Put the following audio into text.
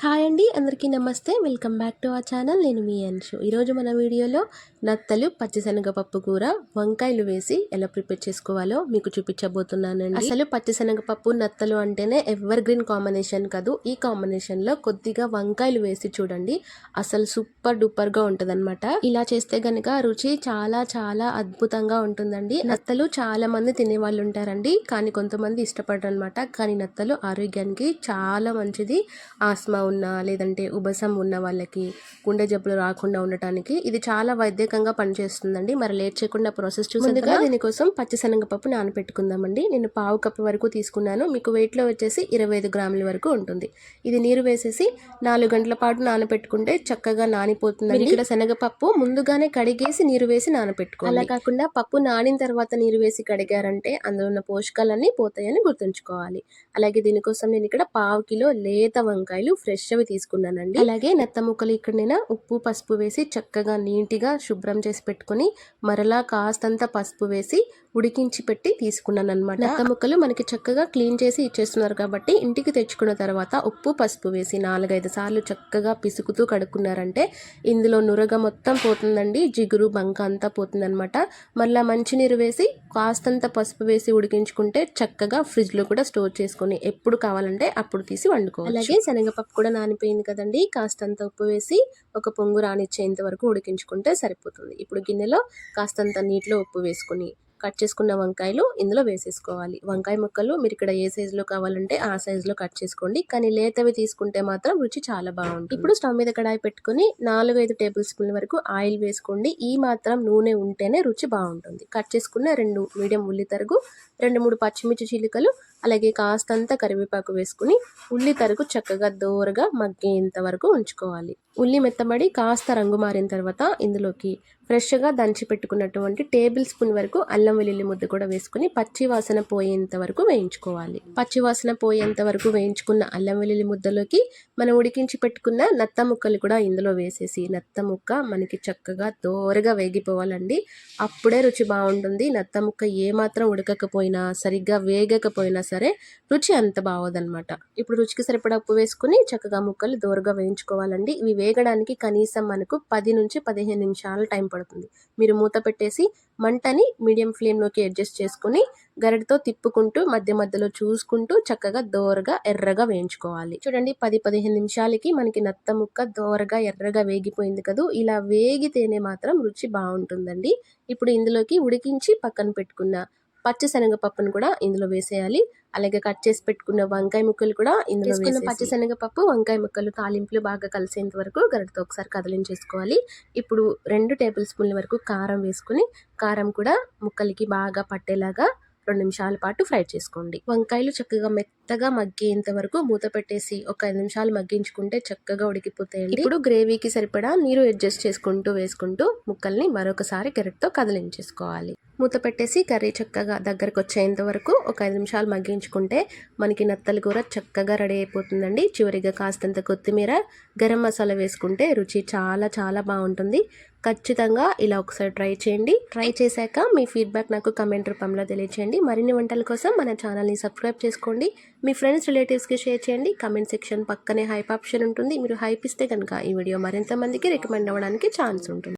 Hi అండి అందరికీ నమస్తే. Welcome back to our channel నేను మీ అన్షు ఈరోజు మన వీడియోలో నత్తలు పచ్చిశనగపప్పు కూర వంకాయలు వేసి ఎలా ప్రిపేర్ చేసుకోవాలో మీకు చూపించబోతున్నానండి. అసలు పచ్చిశనగపప్పు నత్తలు అంటేనే ఎవర్ గ్రీన్ కాంబినేషన్ కాదు. ఈ కాంబినేషన్లో కొద్దిగా వంకాయలు వేసి చూడండి. అసలు సూపర్ డూపర్గా ఉంటుందన్నమాట. ఇలా చేస్తే గనక రుచి చాలా చాలా అద్భుతంగా ఉంటుందండి. నత్తలు చాలా మంది తినే వాళ్ళు ఉంటారండి. కానీ కొంతమంది ఇష్టపడరు అనమాట కానీ నత్తలు ఆరోగ్యానికి చాలా మంచిది. ఆస్మా ఉన్న లేదంటే ఉబసం ఉన్న వాళ్ళకి గుండె జబ్బులు రాకుండా ఉండటానికి ఇది చాలా వైద్యకంగా పనిచేస్తుందండి. మరి లేట్ చేయకుండా ప్రాసెస్ చూసేందుగా దీనికోసం పచ్చిశనగపప్పు నానపెట్టుకుందామండి. నేను పావు కప్పు వరకు తీసుకున్నాను. మీకు వెయిట్లో వచ్చేసి ఇరవై ఐదు గ్రాముల వరకు ఉంటుంది. ఇది నీరు వేసేసి నాలుగు గంటల పాటు నానపెట్టుకుంటే చక్కగా నానిపోతుంది ఇక్కడ శనగపప్పు ముందుగానే కడిగేసి నీరు వేసి నానపెట్టుకోవాలి అలా కాకుండా పప్పు నానిన తర్వాత నీరు వేసి కడిగారంటే అందులో ఉన్న పోషకాలన్నీ పోతాయని గుర్తుంచుకోవాలి. అలాగే దీనికోసం నేను ఇక్కడ పావు కిలో లేత వంకాయలు ఫ్రెష్ అవి తీసుకున్నానండి. అలాగే నెత్త ముక్కలు ఇక్కడ నేను ఉప్పు పసుపు వేసి చక్కగా నీట్గా శుభ్రం చేసి పెట్టుకుని మరలా కాస్తంత పసుపు వేసి ఉడికించి పెట్టి తీసుకున్నాను అనమాట నెత్త ముక్కలు మనకి చక్కగా క్లీన్ చేసి ఇచ్చేస్తున్నారు కాబట్టి ఇంటికి తెచ్చుకున్న తర్వాత ఉప్పు పసుపు వేసి నాలుగైదు సార్లు చక్కగా పిసుకుతూ కడుక్కున్నారంటే ఇందులో నురగ మొత్తం పోతుందండి జిగురు బంక అంతా పోతుందనమాట మళ్ళీ మంచినీరు వేసి కాస్తంత పసుపు వేసి ఉడికించుకుంటే చక్కగా ఫ్రిడ్జ్లో కూడా స్టోర్ చేసుకొని ఎప్పుడు కావాలంటే అప్పుడు తీసి వండుకోవాలి అలాగే శనగపప్పు కూడా నానిపోయింది కదండి కాస్తంత ఉప్పు వేసి ఒక పొంగు రానిచ్చేంత వరకు ఉడికించుకుంటే సరిపోతుంది. ఇప్పుడు గిన్నెలో కాస్తంత నీటిలో ఉప్పు వేసుకొని కట్ చేసుకున్న వంకాయలు ఇందులో వేసేసుకోవాలి. వంకాయ ముక్కలు మీరు ఇక్కడ ఏ సైజులో కావాలంటే ఆ సైజులో కట్ చేసుకోండి. కానీ లేతవి తీసుకుంటే మాత్రం రుచి చాలా బాగుంటుంది. ఇప్పుడు స్టవ్ మీద కడాయి పెట్టుకుని నాలుగు ఐదు టేబుల్ స్పూన్ల వరకు ఆయిల్ వేసుకోండి. ఈ మాత్రం నూనె ఉంటేనే రుచి బాగుంటుంది. కట్ చేసుకున్న రెండు మీడియం ఉల్లి తరుగు రెండు మూడు పచ్చిమిర్చి చిలుకలు అలాగే కాస్తంత కరివేపాకు వేసుకుని ఉల్లి తరుగు చక్కగా దోరగా మగ్గేంత వరకు ఉంచుకోవాలి. ఉల్లి మెత్తబడి కాస్త రంగు మారిన తర్వాత ఇందులోకి ఫ్రెష్గా దంచి పెట్టుకున్నటువంటి టేబుల్ స్పూన్ వరకు అల్లం వెల్లుల్లి ముద్ద కూడా వేసుకుని పచ్చి వాసన పోయేంత వరకు వేయించుకోవాలి. పచ్చి వాసన పోయేంత వరకు వేయించుకున్న అల్లం వెల్లుల్లి ముద్దలోకి మనం ఉడికించి పెట్టుకున్న నత్త ముక్కలు కూడా ఇందులో వేసేసి నత్త ముక్క మనకి చక్కగా దోరగా వేగిపోవాలండి. అప్పుడే రుచి బాగుంటుంది. నత్త ముక్క ఏమాత్రం ఉడకకపోయినా సరిగ్గా వేగకపోయినా సరే సరే రుచి అంత బాగోదన్నమాట. ఇప్పుడు రుచికి సరిపడా ఉప్పు వేసుకుని చక్కగా ముక్కలు దోరగా వేయించుకోవాలండి. ఇవి వేగడానికి కనీసం మనకు పది నుంచి పదిహేను నిమిషాలు టైం పడుతుంది. మీరు మూత పెట్టేసి మంటని మీడియం ఫ్లేమ్లోకి అడ్జస్ట్ చేసుకుని గరిటతో తిప్పుకుంటూ మధ్య మధ్యలో చూసుకుంటూ చక్కగా దోరగా ఎర్రగా వేయించుకోవాలి. చూడండి పది పదిహేను నిమిషాలకి మనకి నత్త ముక్క దోరగా ఎర్రగా వేగిపోయింది కదూ. ఇలా వేగితేనే మాత్రం రుచి బాగుంటుందండి. ఇప్పుడు ఇందులోకి ఉడికించి పక్కన పెట్టుకున్న పచ్చిశనగపప్పును కూడా ఇందులో వేసేయాలి. అలాగే కట్ చేసి పెట్టుకున్న వంకాయ ముక్కలు కూడా ఇందులో వేసుకున్న పచ్చిశనగపప్పు వంకాయ ముక్కలు తాలింపులు బాగా కలిసేంత వరకు గరిటతో ఒకసారి కదిలించేసుకోవాలి ఇప్పుడు రెండు టేబుల్ స్పూన్ల వరకు కారం వేసుకుని కారం కూడా ముక్కలకి బాగా పట్టేలాగా రెండు నిమిషాల పాటు ఫ్రై చేసుకోండి. వంకాయలు చక్కగా మెత్తగా మగ్గేంత వరకు మూత పెట్టేసి ఒక ఐదు నిమిషాలు మగ్గించుకుంటే చక్కగా ఉడికిపోతాయండి. ఇప్పుడు గ్రేవీకి సరిపడా నీరు అడ్జస్ట్ చేసుకుంటూ వేసుకుంటూ ముక్కల్ని మరొకసారి గరిటతో కదిలించేసుకోవాలి. మూత పెట్టేసి కర్రీ చక్కగా దగ్గరకు వచ్చేంత వరకు ఒక ఐదు నిమిషాలు మగ్గించుకుంటే మనకి నత్తల కూర చక్కగా రెడీ అయిపోతుందండి. చివరిగా కాస్తంత కొత్తిమీర గరం మసాలా వేసుకుంటే రుచి చాలా చాలా బాగుంటుంది. ఖచ్చితంగా ఇలా ఒకసారి ట్రై చేయండి. ట్రై చేశాక మీ ఫీడ్బ్యాక్ నాకు కమెంట్ రూపంలో తెలియచేయండి. మరిన్ని వంటల కోసం మన ఛానల్ని సబ్స్క్రైబ్ చేసుకోండి. మీ ఫ్రెండ్స్ రిలేటివ్స్కి షేర్ చేయండి. కమెంట్ సెక్షన్ పక్కనే హైప్ ఆప్షన్ ఉంటుంది. మీరు హైప్ ఇస్తే కనుక ఈ వీడియో మరింత మందికి రికమెండ్ అవ్వడానికి ఛాన్స్ ఉంటుంది.